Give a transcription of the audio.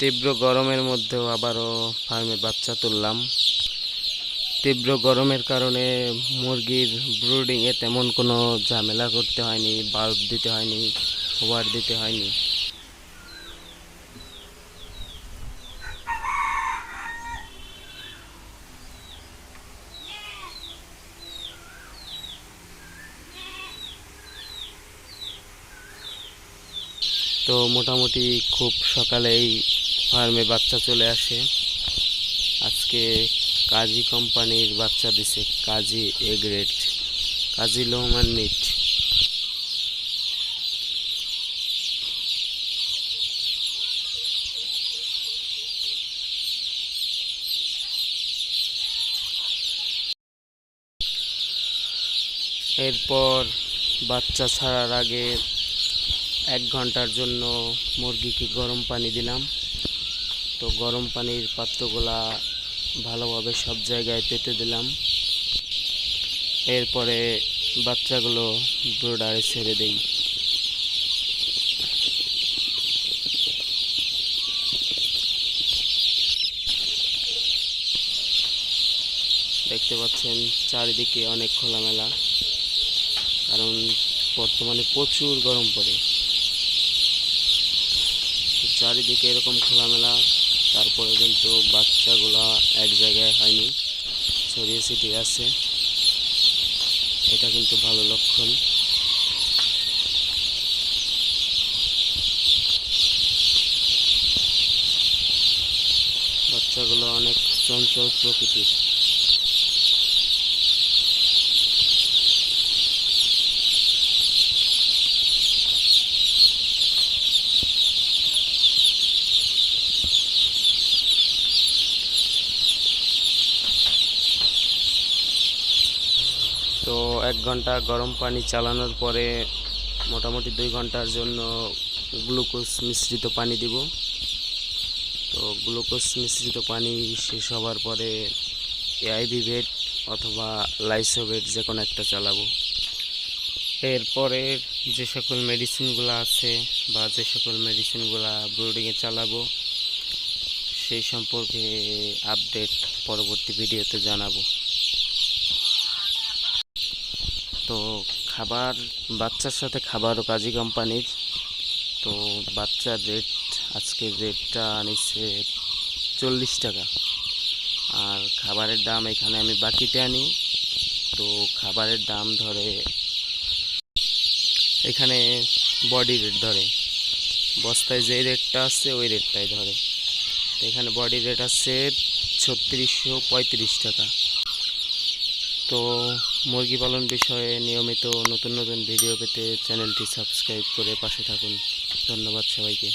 তীব্র গরমের মধ্যেও আবারও ফার্মে বাচ্চা তুললাম। তীব্র গরমের কারণে মুরগির ব্রুডিংয়ে তেমন কোনো ঝামেলা করতে হয়নি বাল্ব দিতে হয়নি ওয়ার দিতে হয়নি। তো মোটামুটি খুব সকালেই ফার্মে বাচ্চা চলে আসে। আজকে কাজী কোম্পানির বাচ্চা দিছে, কাজী এ গ্রেড, কাজী লোহমান মিট। এরপর বাচ্চা ছাড়ার আগে এক ঘণ্টার জন্য মুরগিকে গরম পানি দিলাম। তো গরম পানির পাত্রগুলা ভালোভাবে সব জায়গায় পেতে দিলাম। এরপরে বাচ্চাগুলো ব্রোডারে ছেড়ে দেই। দেখতে পাচ্ছেন চারিদিকে অনেক খোলামেলা, কারণ বর্তমানে প্রচুর গরম পড়ে। চারিদিকে এরকম খোলামেলা তারপরে কিন্তু বাচ্চাগুলা এক জায়গায় হয়নি, ছড়িয়ে ছিটিয়ে আছে। এটা কিন্তু ভালো লক্ষণ। বাচ্চাগুলো অনেক চঞ্চল প্রকৃতির। তো এক ঘণ্টা গরম পানি চালানোর পরে মোটামুটি দুই ঘণ্টার জন্য গ্লুকোজ মিশ্রিত পানি দিব। তো গ্লুকোজ মিশ্রিত পানি শেষ হওয়ার পরে এআইভি ভেট অথবা লাইসোভেট যে কোনো একটা চালাবো। এরপরে যে সকল মেডিসিনগুলো আছে বা যে সকল মেডিসিনগুলো ব্রুডিংয়ে চালাবো, সেই সম্পর্কে আপডেট পরবর্তী ভিডিওতে জানাব। তো খাবার, বাচ্চার সাথে খাবারও কাজী কোম্পানির। তো বাচ্চার রেট আজকের রেটটা নিচ্ছে চল্লিশ টাকা। আর খাবারের দাম এখানে আমি বাকিতে আনি। তো খাবারের দাম ধরে, এখানে বডি রেট ধরে। বস্তায় যে রেটটা আছে ওই রেটটাই ধরে। এখানে বডি রেট আছে ছত্রিশশো পঁয়ত্রিশ টাকা। তো মুরগি পালন বিষয়ে নিয়মিত নতুন নতুন ভিডিও পেতে চ্যানেলটি সাবস্ক্রাইব করে পাশে থাকুন। ধন্যবাদ সবাইকে।